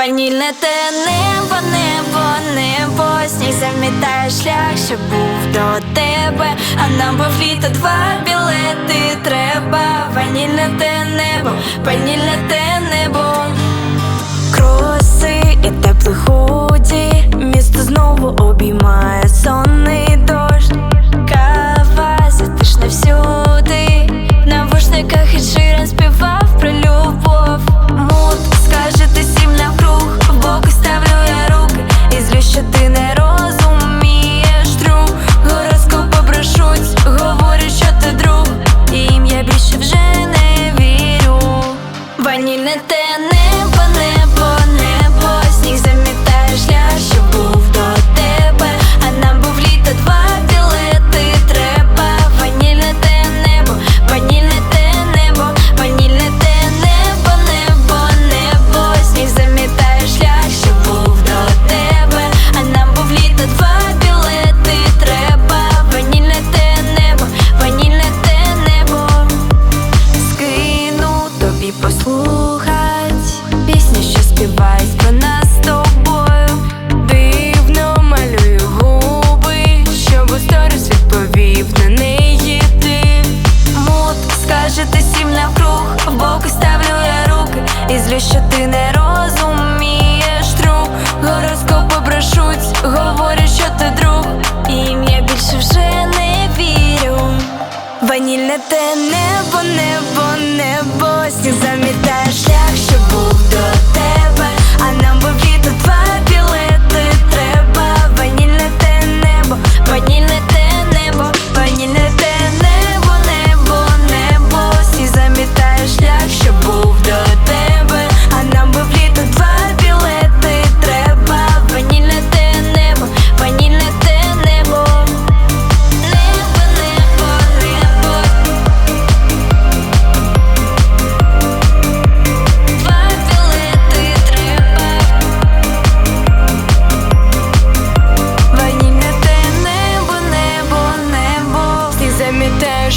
Ванільне те небо, небо, небо. Сніг замітає шлях, що був до тебе. А нам був літо два білети треба. Ванільне те небо, ванільне те небо. Кроси і теплий худі Місто знову обіймає Ванільне те небо, небо, небо Сніг замітає шлях, що Ти сім навкруг, в боку ставлю я руки. І злю, що ти не розумієш друг. Гороскопи брешуть, говорять, що ти друг. І їм я більше вже не вірю. Ванільне те небо, небо, небо. Сніг замітає шлях, що був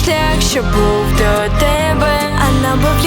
шлях, що був до тебе. А нам був